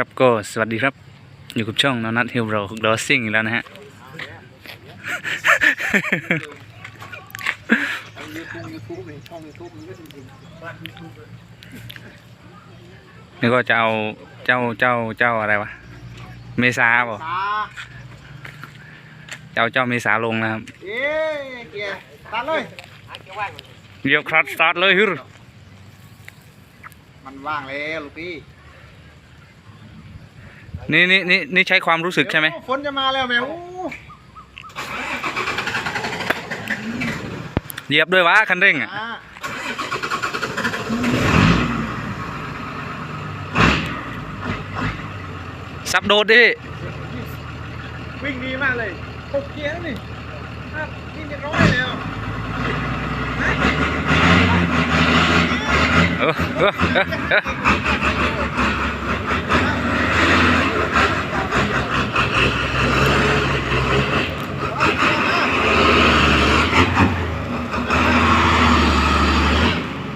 ครับก็สวัสดีครับ อยู่กับช่องนอนัทเฮลโรดอซิ่งอีกแล้วนะฮะ นี่ก็จะเอาเจ้าเจ้าเจ้าอะไรวะ เมษาบ่ตาเจ้าเจ้าเมษาลงนะครับเอ๊ะเกียร์ตัดเลยเดี๋ยวครัดสตาร์ทเลยฮึรมันว่างแล้วลูกพี่ นี่นี่นี่นี่ใช้ความรู้สึกใช่ไหมโอ้ฝนจะมาแล้วแม่อู้เหยียบด้วยวะคันเร่งอะอ่าสับโดดดิวิ่งดีมากเลยหกเกียร์แล้วนี่ครับนี่เรียบร้อยแล้วเออเออเออเออ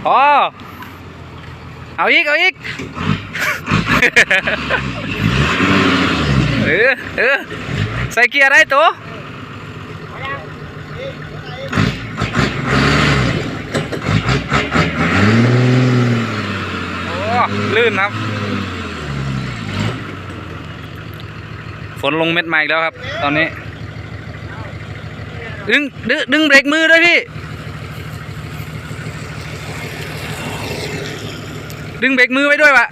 พอเอาอีก เอาอีก เออเออใส่เกียร์ได้ตัวโอ้ลื่นครับ ฝนลงเม็ดใหม่แล้วครับ ตอนนี้ ดึงดึงดึงเบรกมือด้วยพี่ ดึงเบรกมือไว้ด้วยวะ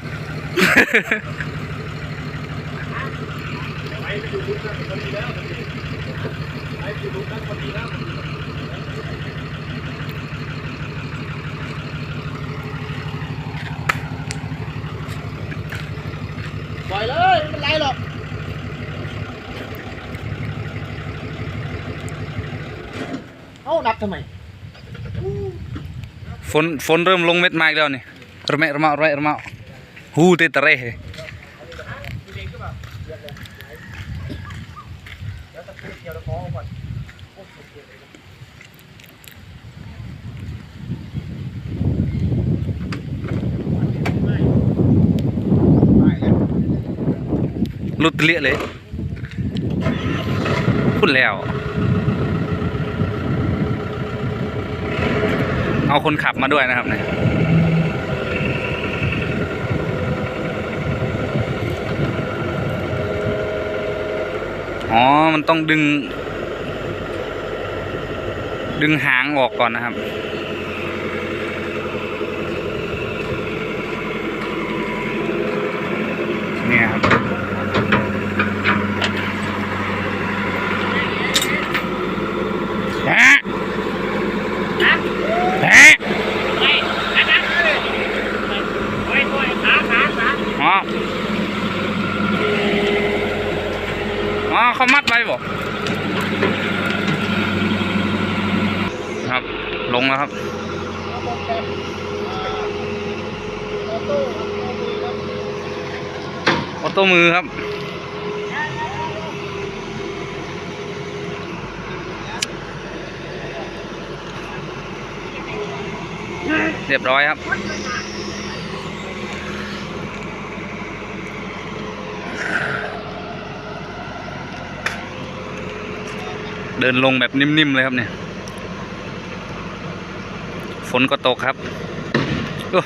ปล่อยเลยไม่เป็นไรหรอกเอ้านับทำไม ฝนฝนเริ่มลงเม็ดไม้แล้วนี่ ระแมะระเมาระแมะระเมาฮูเตะเร่หลุดเละเลยพูดแล้ว เอาคนขับมาด้วยนะครับเนี่ย อ๋อ มันต้องดึง ดึงหางออกก่อนนะครับ เนี่ยครับฮะฮะ อ๋อ อ๋อ เขามัดไว้บ่ครับ ลงแล้วครับออโต้มือครับ เรียบร้อยครับ เดินลงแบบนิ่มๆเลยครับเนี่ย ฝนก็ตกครับโอ้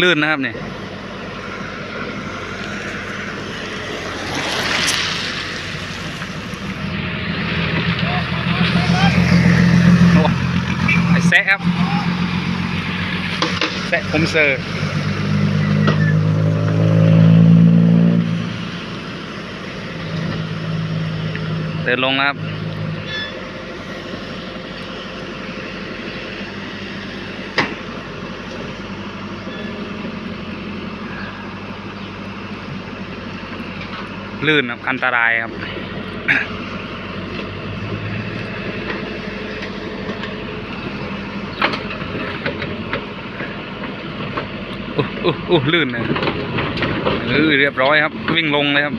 ลื่นนะครับเนี่ยแซะครับ แซะผมเซอร์ เดินลงนะครับลื่นครับอันตรายครับ อู้อู้อู้ลื่นนะเออเรียบร้อยครับ วิ่งลงเลยครับ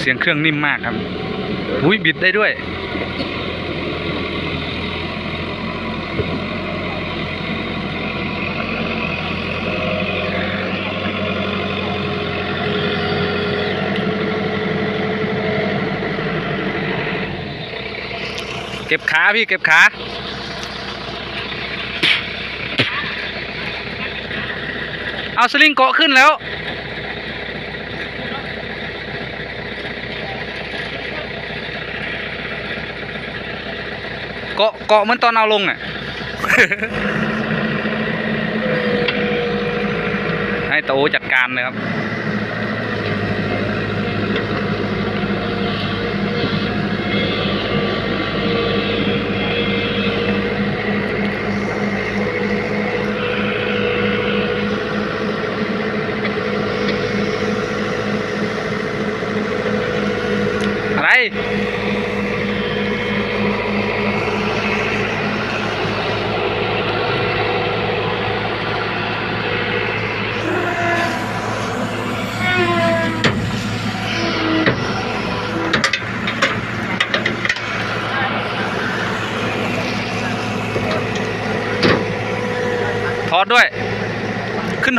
เสียงเครื่องนิ่มมากครับอุ้ยบิดได้ด้วย เก็บขาพี่เก็บขาเอาสลิงเกาะขึ้นแล้ว เกาะเกาะเหมือนตอนเอาลงอะให้โตจัดการเลยครับ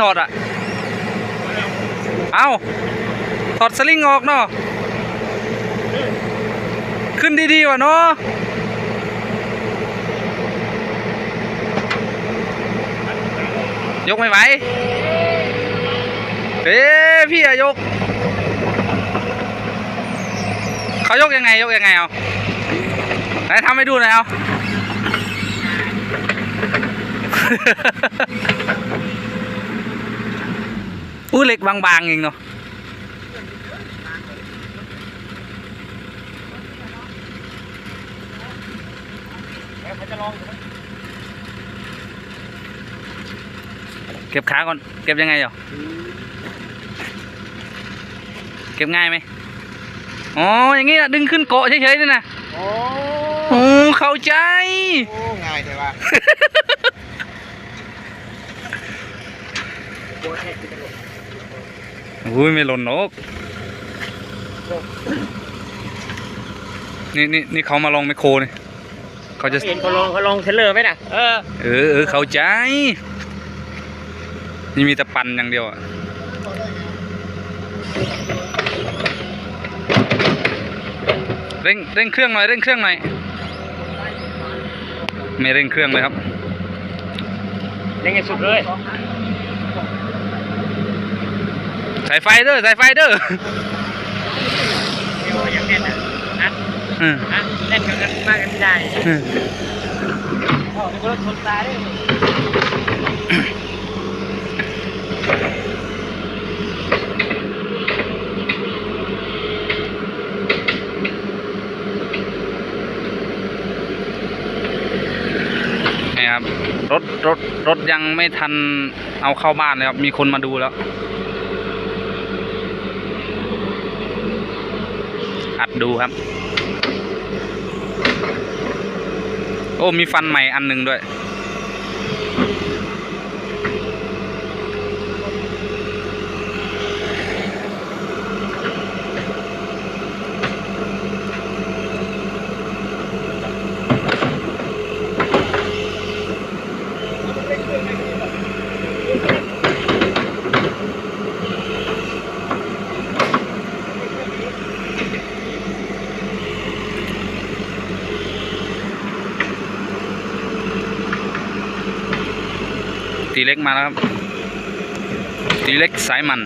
ถอดอะ เอาถอดสลิงออกเนาะ ขึ้นดีๆว่ะเนาะยกไม่ไหวเอ๊พี่อะยก เขายกยังไงยกยังไงเอาไหนทำให้ดูหน่อยเอา อู้เหล็กบางๆเองเนาะเขาจะลองเก็บขาก่อน เก็บยังไงเหรอเก็บง่ายไหมอ๋อ อย่างงี้นะดึงขึ้นเกาะเฉยๆนี่นะโอ้โอ้เข้าใจ โอ้ ง่ายใช่ปะโบแท็กที่ตลก อุ้ยไม่หล่นนก นี่นี่นี่เขามาลองไมคโครนี่เขาจะ เห็นเขาลองเขาลองเทเลอร์ไหมน่ะ เออ เออเออเข้าใจ นี่มีแต่ปั่นอย่างเดียวอะเร่งเร่งเครื่องหน่อยเร่งเครื่องหน่อย ไม่เร่งเครื่องเลยครับ เล่นให้สุดเลย สายไฟเด้อสายไฟเด้อเดี๋ยวยังแน่นอะนะอืมนะเล่นกันมากกันไม่ได้อืมโอ้ยรถชนตายด้วยนี่ครับรถรถรถยังไม่ทันเอาเข้าบ้านเลยครับ มีคนมาดูแล้ว อัดดูครับ โอ้มีฟันใหม่อันหนึ่งด้วย มาแล้วครับ ตีเล็กสายมัน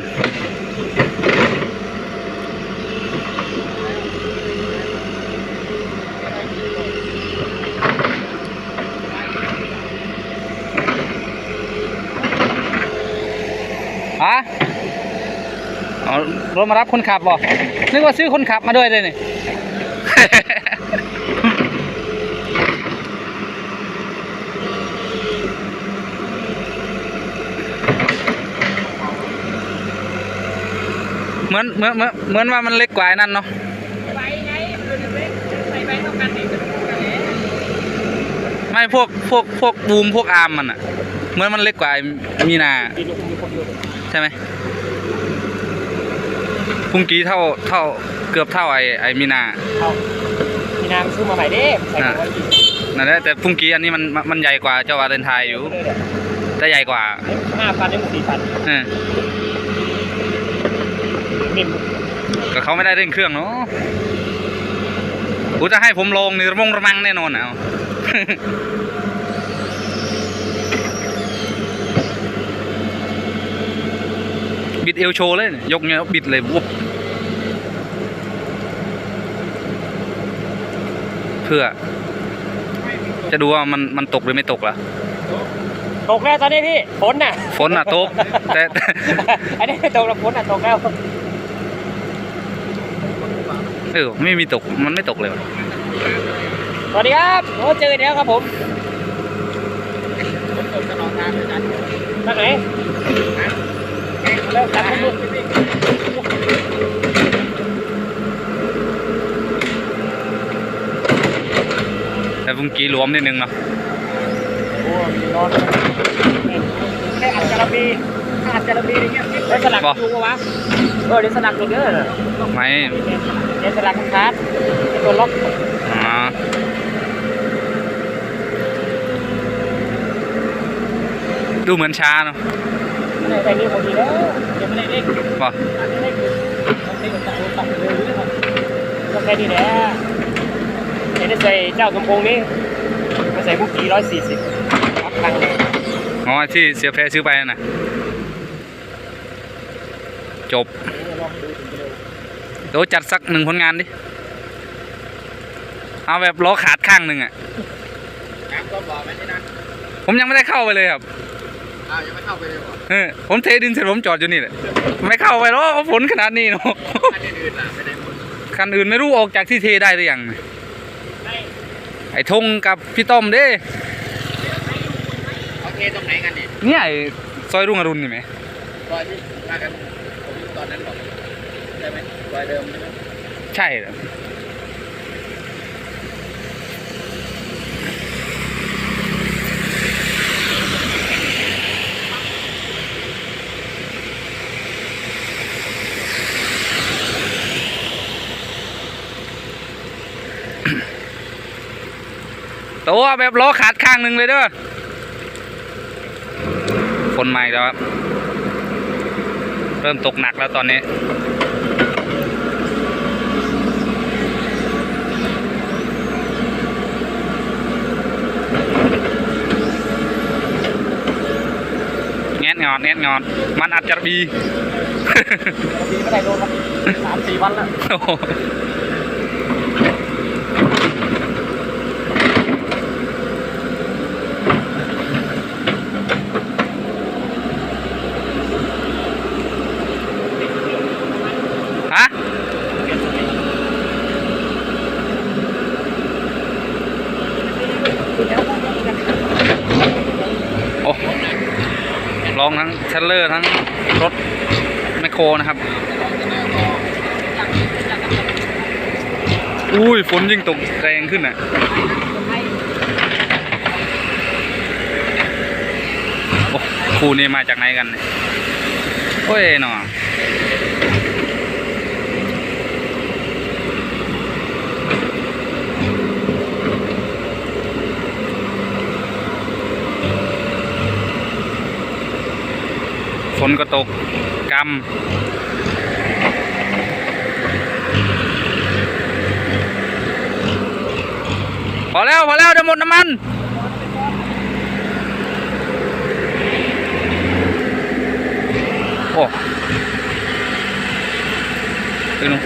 ฮะเอารถมารับคนขับบ่นึกว่าซื้อคนขับมาด้วยเลยนี่ มือนเหมือนเหมือนเหมือนว่ามันเล็กกว่าไอ้นั่นเนาะไปไงมันเล็กใส่ไปเท่ากันนี่เป็นกันเลยไม่พวกพวกพวกบูมพวกอาร์มมันอะเหมือนมันเล็กกว่าไอ้มีนามีลูกมีคนอยู่ใช่ไหมพุ่งกี้เท่าเท่าเกือบเท่าไอ้ไอ้มีนาเขามีนามซื้อมาใหม่เด้ใส่ไว้กินนั่นแหละแต่พุ่งกี้อันนี้มันมันมันใหญ่กว่าเจ้าวาเลนไทน์อยู่เลยเนี่ยแต่ใหญ่กว่าห้าพันได้หมดสี่พัน เออนิ่มก็เขาไม่ได้เร่งเครื่องเนาะกูจะให้ผมลงนี่ระมงระมังแน่นอนเอาบิดเอวโชว์เลยเนี่ยยกเงี้ยบิดเลยวุบเพื่อ จะดูว่ามันมันตกหรือไม่ตกละตกแล้วตอนนี้พี่ฝนน่ะฝนอะตกแต่แต่อันนี้ไม่ตกแล้วฝนน่ะตกแล้วเออไม่มีตกมันไม่ตกเลยว่ะสวัสดีครับโอ้เจอกันแล้วครับผมฝนตกตลอดทางเลยจันทางไหนเริ่มตัดผมดูแต่เมื่อกี้หลวมนิดนึงเนาะโอ้มีนอนแค่อัดจาระบีอัดจาระบีอย่างเงี้ยแล้วสลักดูปะวะเออเดี๋ยวสลักหลุดเด้อไม่เดี๋ยวสลักมันขาดตัวล็อกอ๋อดูเหมือนช้าเนาะไม่ได้ไปนี่พอดีแล้วยังไม่ได้เล่นป่ะอันนี้ได้คือต้องเล่นกับตัดตัดเลยนะครับก็แค่นี้แหละเห็นได้ใส่เจ้ากำพงนี้มาใส่บุกกี้ร้อยสี่สิบรับตังค์อ๋อที่เสียแพรซื้อไปน่ะจบลองดูถึงจะ เร็วเดี๋ยวจัดสักหนึ่งผลงานดิ เอาแบบล้อขาดข้างหนึ่งอะน้ำก็บ่อไหมที่นั่นผมยังไม่ได้เข้าไปเลยครับอ้าวยังไม่เข้าไปเลยเหรอเออผมเทดินเสร็จผมจอดอยู่นี่แหละไม่เข้าไปหรอกฝนขนาดนี้เนาะอันอื่นๆล่ะไม่ได้หมดคันอื่นไม่รู้ออกจากที่เทได้หรือยังได้ไอ้ธงกับพี่ต้อมเด้เขาเทตรงไหนกันนี่เนี่ยไอ้ซอยรุ่งอรุณนี่ไหมรอยที่มากันผมตอนนั้นบอกใช่ไหมร อยเดิมใช่ไหมใช่เหรอตัวแบบล้อขาดข้างหนึ่งเลยเด้อฝนมาอีกแล้วครับ เริ่มตกหนักแล้วตอนนี้ แงดง อนแงดงอน มันอัดจระบีปีไม่ได้โดนมาสามสี่วันแล้ว โอ้โหฮะ โอ้ลองทั้งเทร ลเลอร์ทั้งรถแมคโครนะครับ อุ้ยฝนยิ่งตกแรงขึ้นอะโอ้คู่นี้มาจากไหนกันเนี่ยโอ้ยหนอ ฝนก็ตกกำพอแล้ว พอแล้วจะหมดน้ำมันโอ้ไปนู่น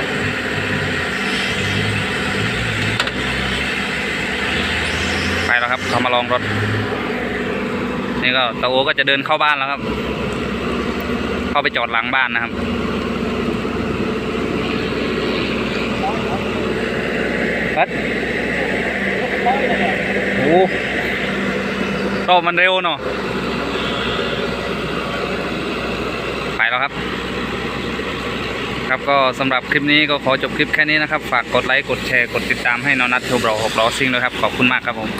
ไปแล้วครับเรามาลองรถ นี่ก็ตาโอก็จะเดินเข้าบ้านแล้วครับ เข้าไปจอดหลังบ้านนะครับครับโอ้รอบมันเร็วเนาะไปแล้วครับ ครับก็สำหรับคลิปนี้ก็ขอจบคลิปแค่นี้นะครับ ฝากกดไลค์ กดแชร์ กดติดตามให้นอนัทเทลบรอหกล้อซิ่งด้วยครับ ขอบคุณมากครับผม